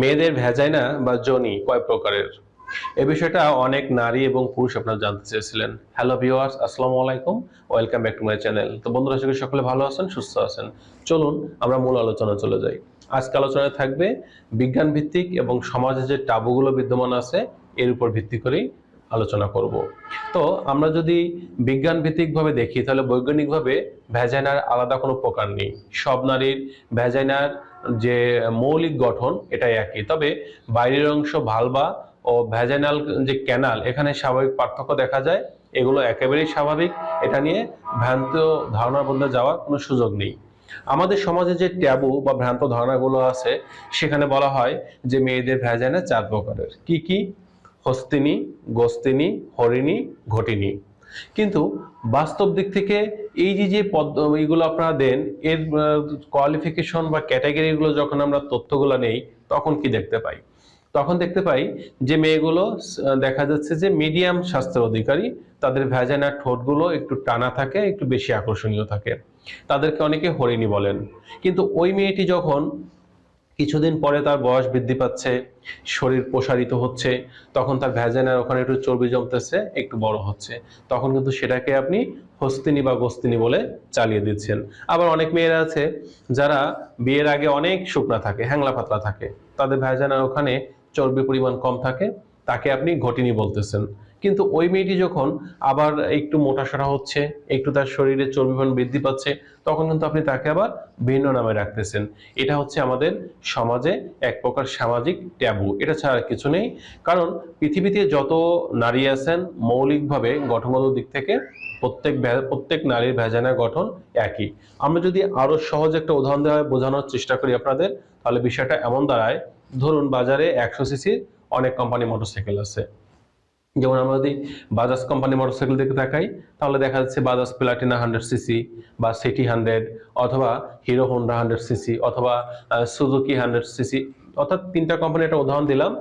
মেয়েদের ভ্যাজাইনা বা জনি কয় প্রকারের? এ বিষয়টা অনেক নারী এবং পুরুষ আপনারা জানতে চেয়েছিলেন। হ্যালো ভিউয়ার্স আসসালামু আলাইকুম। Welcome back to my channel তো বন্ধুরা সকলে সকলে ভালো আছেন, সুস্থ আছেন। চলুন, আমরা মূল আলোচনা চলে যাই। আজকে আলোচনায় থাকবে বিজ্ঞান ভিত্তিক এবং সমাজে যে টাবুগুলো বিদ্যমান আছে, এর উপর ভিত্তি করেই আলোচনা করব। তো আমরা যদি বিজ্ঞান ভিত্তিকভাবে দেখি, তাহলে বৈজ্ঞানিকভাবে ভ্যাজাইনার আলাদা কোনো প্রকার নেই। সব নারীর ভ্যাজাইনার যে মৌলিক গঠন, এটাই একই। তবে বাইরের অংশ ভালবা ও ভ্যাজাইনাল যে ক্যানাল, এখানে স্বাভাবিক পার্থক্য দেখা যায়। এগুলো একেবারেই স্বাভাবিক। এটা নিয়ে ভ্রান্ত ধারণার মধ্যে যাওয়ার কোনো সুযোগ নেই। আমাদের সমাজে যে ট্যাবু বা ভ্রান্ত ধারণাগুলো আছে, সেখানে বলা হয় যে মেয়েদের ভ্যাজাইনা চার প্রকারের। কি কি? হস্তিনী, গোস্তিনী, হরিণী, ঘটিনী। কিন্তু বাস্তব দিক থেকে এই যে যে পদ, এইগুলো আপনারা দেন, এর কোয়ালিফিকেশন বা ক্যাটাগরিগুলো যখন আমরা তথ্যগুলো নেই, তখন কি দেখতে পাই? তখন দেখতে পাই যে, মেয়েগুলো দেখা যাচ্ছে যে মিডিয়াম স্বাস্থ্যের অধিকারী। তাদের ভ্যাজাইনার ঠোঁটগুলো একটু টানা থাকে, একটু বেশি আকর্ষণীয় থাকে। তাদেরকে অনেকে হরিণী বলেন। কিন্তু ওই মেয়েটি যখন কিছুদিন পরে তার বয়স বৃদ্ধি পাচ্ছে, শরীর প্রসারিত হচ্ছে, তখন তার ভ্যাজাইনার ওখানে একটু চর্বি জমতেছে, একটু বড় হচ্ছে। তখন কিন্তু সেটাকে আপনি হস্তিনী বা গোস্তিনী বলে চালিয়ে দিচ্ছেন। আবার অনেক মেয়েরা আছে যারা বিয়ের আগে অনেক শুকনা থাকে, হ্যাংলা পাতলা থাকে। তাদের ভ্যাজাইনার ওখানে চর্বি পরিমাণ কম থাকে, তাকে আপনি ঘটিনি বলতেছেন। কিন্তু ওই মেয়েটি যখন আবার একটু মোটাসোটা হচ্ছে, একটু তার শরীরে চর্বি পরিমাণ বৃদ্ধি পাচ্ছে, তখন কিন্তু আপনি তাকে আবার ভিন্ন নামে রাখতেছেন। এটা হচ্ছে আমাদের সমাজে এক প্রকার সামাজিক ট্যাবু। এটা ছাড়া কিছু নেই। কারণ পৃথিবীতে যত নারী আছেন, মৌলিকভাবে গঠনগত দিক থেকে প্রত্যেক প্রত্যেক নারীর ভেজানার গঠন একই। আমরা যদি আরও সহজ একটা উদাহরণ দেওয়া, বোঝানোর চেষ্টা করি আপনাদের, তাহলে বিষয়টা এমন দাঁড়ায়। ধরুন বাজারে একশো সিসির অনেক কোম্পানি মোটরসাইকেল আছে। যেমন আমরা যদি বাজাজ কোম্পানি মোটরসাইকেল দিকে তাকাই, তাহলে দেখা যাচ্ছে বাজাজ প্লাটিনা হান্ড্রেড সিসি বা সিটি হান্ড্রেড অথবা হিরো হোন্ডা হান্ড্রেড সিসি অথবা সুজুকি হান্ড্রেড সিসি অর্থাৎ তিনটা কোম্পানি একটা উদাহরণ দিলাম।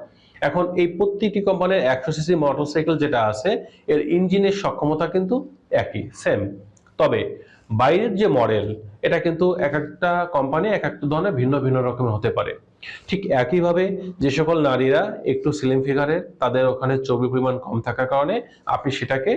এখন এই প্রত্যেকটি কোম্পানির একশো সিসি মোটরসাইকেল যেটা আছে, এর ইঞ্জিনের সক্ষমতা কিন্তু একই সেম তবে বাইরের যে মডেল এটা কিন্তু এক একটা কোম্পানি এক একটা ধরনের ভিন্ন ভিন্ন রকমের হতে পারে। ঠিক একইভাবে যে সকল নারীরা একটু স্লিম ফিগারের তাদের ওখানে চর্বি পরিমাণ কম থাকার কারণে আপনি সেটাকে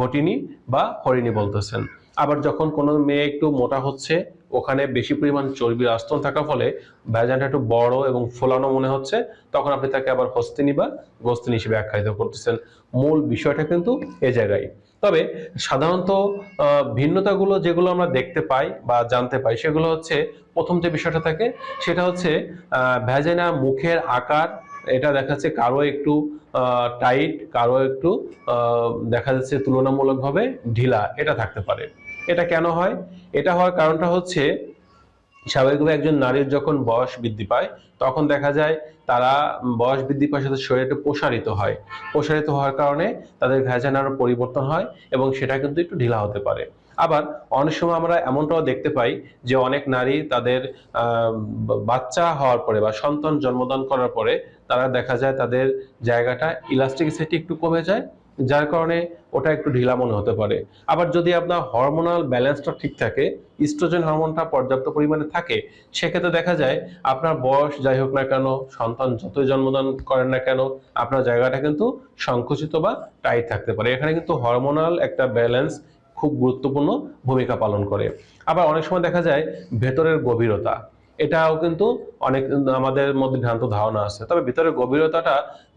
ঘটিনি বা হরিণী বলতেছেন। আবার যখন কোনো মেয়ে একটু মোটা হচ্ছে, ওখানে বেশি পরিমাণ চর্বির আস্তন থাকার ফলে ভ্যাজানটা একটু বড় এবং ফোলানো মনে হচ্ছে, তখন আপনি তাকে আবার হস্তিনী বা গোস্তিনী হিসেবে আখ্যায়িত করতেছেন। মূল বিষয়টা কিন্তু এ জায়গায়। তবে সাধারণত ভিন্নতাগুলো যেগুলো আমরা দেখতে পাই বা জানতে পাই, সেগুলো হচ্ছে, প্রথম যে বিষয়টা থাকে, সেটা হচ্ছে ভ্যাজেনা মুখের আকার, এটা দেখা যাচ্ছে কারও একটু টাইট, কারও একটু দেখা যাচ্ছে তুলনামূলকভাবে ঢিলা, এটা থাকতে পারে। এটা কেন হয়? এটা হওয়ার কারণটা হচ্ছে স্বাভাবিকভাবে একজন নারীর যখন বয়স বৃদ্ধি পায়, তখন দেখা যায় তারা বয়স বৃদ্ধি পাওয়ার সাথে শরীর একটু প্রসারিত হয়। প্রসারিত হওয়ার কারণে তাদের ভ্যাজানারও পরিবর্তন হয় এবং সেটা কিন্তু একটু ঢিলা হতে পারে। আবার অনেক সময় আমরা এমনটাও দেখতে পাই যে অনেক নারী তাদের বাচ্চা হওয়ার পরে বা সন্তান জন্মদান করার পরে তারা দেখা যায় তাদের জায়গাটা ইলাস্টিসিটি একটু কমে যায় যার কারণে ওটা একটু ঢিলা মনে হতে পারে। আবার যদি আপনার হরমোনাল ব্যালেন্সটা ঠিক থাকে ইস্ট্রোজেন হরমোনটা পর্যাপ্ত পরিমাণে থাকে, সেক্ষেত্রে দেখা যায় আপনার বয়স যাই হোক না কেন, সন্তান যতই জন্মদান করেন না কেন, আপনার জায়গাটা কিন্তু সংকুচিত বা টাইট থাকতে পারে। এখানে কিন্তু হরমোনাল একটা ব্যালেন্স খুব গুরুত্বপূর্ণ ভূমিকা পালন করে। আবার অনেক সময় দেখা যায় ভেতরের গভীরতা এটাও কিন্তু অনেক আমাদের মধ্যে ভ্রান্ত ধারণা আছে। তবে ভিতরের গভীরতাটা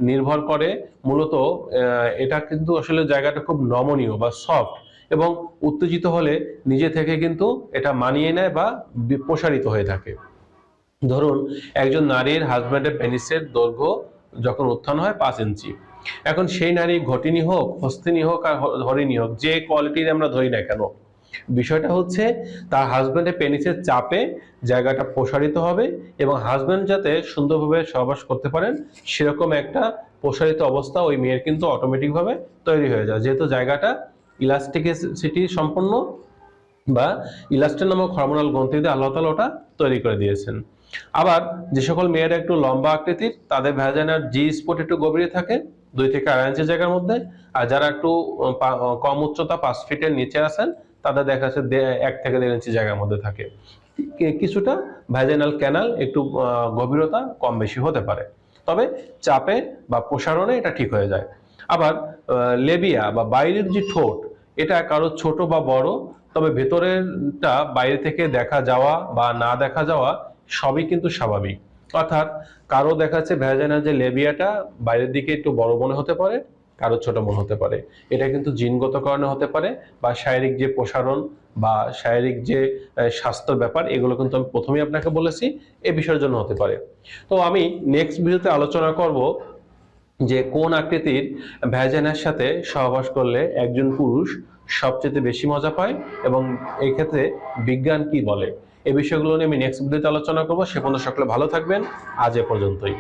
নির্ভর করে মূলত এটা কিন্তু আসলে জায়গাটা খুব নমনীয় বা সফট এবং উত্তেজিত হলে নিজে থেকে কিন্তু এটা মানিয়ে নেয় বা প্রসারিত হয়ে থাকে। ধরুন, একজন নারীর হাজব্যান্ডের পেনিসের দৈর্ঘ্য যখন উত্থান হয় পাঁচ ইঞ্চি। এখন সেই নারী ঘটিনী হোক, হস্তিনী হোক আর হরিণী হোক, যে কোয়ালিটির আমরা ধরি না কেন বিষয়টা হচ্ছে তার হাজব্যান্ডের পেনিসের চাপে জায়গাটা প্রসারিত হবে এবং হাজব্যান্ড যাতে সুন্দরভাবে সহবাস করতে পারেন, সেরকম একটা প্রসারিত অবস্থা ওই মেয়ের কিন্তু অটোমেটিকভাবে তৈরি হয়ে যায়। যেহেতু জায়গাটা ইলাস্টিসিটি সম্পন্ন বা ইলাস্টেন নামক হরমোনাল গ্রন্থিতে আল্লাহ তালা ওটা তৈরি করে দিয়েছেন। আবার যে সকল মেয়েরা একটু লম্বা আকৃতির, তাদের ভ্যাজাইনার জি স্পট একটু গভীরে থাকে, দুই থেকে আড়াই ইঞ্চি জায়গার মধ্যে, আর যারা একটু কম উচ্চতা, পাঁচ ফিটের নিচে আছেন তাদের দেখা যাচ্ছে এক থেকে দেড় ইঞ্চি জায়গার মধ্যে থাকে। কিছুটা ভ্যাজাইনাল ক্যানাল একটু গভীরতা কম বেশি হতে পারে। তবে চাপে বা প্রসারণে এটা ঠিক হয়ে যায়। আবার লেবিয়া বা বাইরের যে ঠোঁট, এটা কারও ছোট বা বড়, তবে ভেতরেরটা বাইরে থেকে দেখা যাওয়া বা না দেখা যাওয়া সবই কিন্তু স্বাভাবিক। অর্থাৎ কারও দেখাচ্ছে যাচ্ছে যে লেবিয়াটা বাইরের দিকে একটু বড় মনে হতে পারে কারও ছোট মনে হতে পারে। এটা কিন্তু জিনগত কারণে হতে পারে বা শারীরিক যে প্রসারণ বা শারীরিক যে আহ, স্বাস্থ্যর ব্যাপার এগুলো কিন্তু আমি প্রথমেই আপনাকে বলেছি এ বিষয়ের জন্য হতে পারে। তো আমি নেক্সট ভিডিওতে আলোচনা করব যে কোন আকৃতির ভ্যাজাইনার সাথে সহবাস করলে একজন পুরুষ সবচেয়ে বেশি মজা পায় এবং এই ক্ষেত্রে বিজ্ঞান কি বলে? এই বিষয়গুলো নিয়ে আমি নেক্সট ভিডিওতে আলোচনা করব। সে পর্যন্ত সকলে ভালো থাকবেন। আজ এ পর্যন্তই।